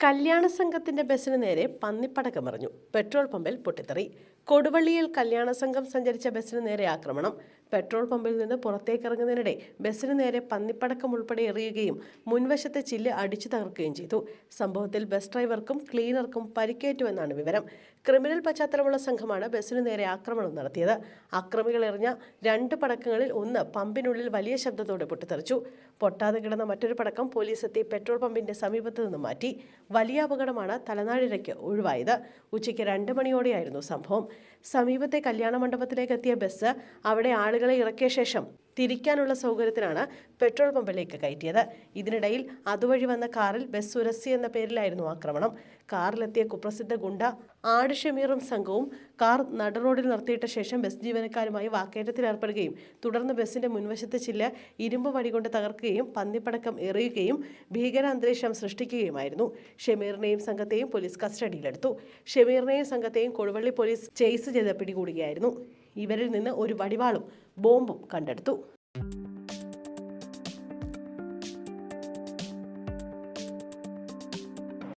കല്യാണ സംഘത്തിന്റെ ബസ്സിന് നേരെ പന്നിപ്പടക്കം എറിഞ്ഞു. പെട്രോൾ പമ്പിൽ പൊട്ടിത്തെറി. കൊടുവള്ളിയിൽ കല്യാണ സംഘം സഞ്ചരിച്ച ബസ്സിന് നേരെ ആക്രമണം. പെട്രോൾ പമ്പിൽ നിന്ന് പുറത്തേക്കിറങ്ങുന്നതിനിടെ ബസ്സിന് നേരെ പന്നിപ്പടക്കം ഉൾപ്പെടെ എറിയുകയും മുൻവശത്തെ ചില്ല് അടിച്ചു തകർക്കുകയും ചെയ്തു. സംഭവത്തിൽ ബസ് ഡ്രൈവർക്കും ക്ലീനർക്കും പരിക്കേറ്റുവെന്നാണ് വിവരം. ക്രിമിനൽ പശ്ചാത്തലമുള്ള സംഘമാണ് ബസ്സിന് നേരെ ആക്രമണം നടത്തിയത്. അക്രമികൾ എറിഞ്ഞ രണ്ട് പടക്കങ്ങളിൽ ഒന്ന് പമ്പിനുള്ളിൽ വലിയ ശബ്ദത്തോടെ പൊട്ടിത്തെറിച്ചു. പൊട്ടാതെ കിടന്ന മറ്റൊരു പടക്കം പോലീസ് എത്തി പെട്രോൾ പമ്പിന്റെ സമീപത്ത് നിന്ന് മാറ്റി. വലിയ അപകടമാണ് തലനാടിരയ്ക്ക് ഒഴിവായത്. ഉച്ചയ്ക്ക് രണ്ട് മണിയോടെയായിരുന്നു സംഭവം. സമീപത്തെ കല്യാണ മണ്ഡപത്തിലേക്ക് എത്തിയ ബസ് അവിടെ ആളുകളെ ഇറക്കിയ ശേഷം തിരിക്കാനുള്ള സൗകര്യത്തിനാണ് പെട്രോൾ പമ്പിലേക്ക് കയറ്റിയത്. ഇതിനിടയിൽ അതുവഴി വന്ന കാറിൽ ബസ് സുരസി എന്ന പേരിലായിരുന്നു ആക്രമണം. കാറിലെത്തിയ കുപ്രസിദ്ധ ഗുണ്ട ആട് ഷമീറും സംഘവും കാർ നടുറോഡിൽ നിർത്തിയിട്ട ശേഷം ബസ് ജീവനക്കാരുമായി വാക്കേറ്റത്തിലേർപ്പെടുകയും തുടർന്ന് ബസിന്റെ മുൻവശത്ത് ചില്ല ഇരുമ്പ് വടി കൊണ്ട് തകർക്കുകയും പന്നിപ്പടക്കം എറിയുകയും ഭീകര ഭീകരാന്തരീക്ഷം സൃഷ്ടിക്കുകയുമായിരുന്നു. ഷമീറിനെയും സംഘത്തെയും പോലീസ് കസ്റ്റഡിയിലെടുത്തു. ഷമീറിനെയും സംഘത്തെയും കൊടുവള്ളി പോലീസ് ചേസ് ചെയ്ത് പിടികൂടുകയായിരുന്നു. ഇവരിൽ നിന്ന് ഒരു വടിവാളും ബോംബും കണ്ടെടുത്തു.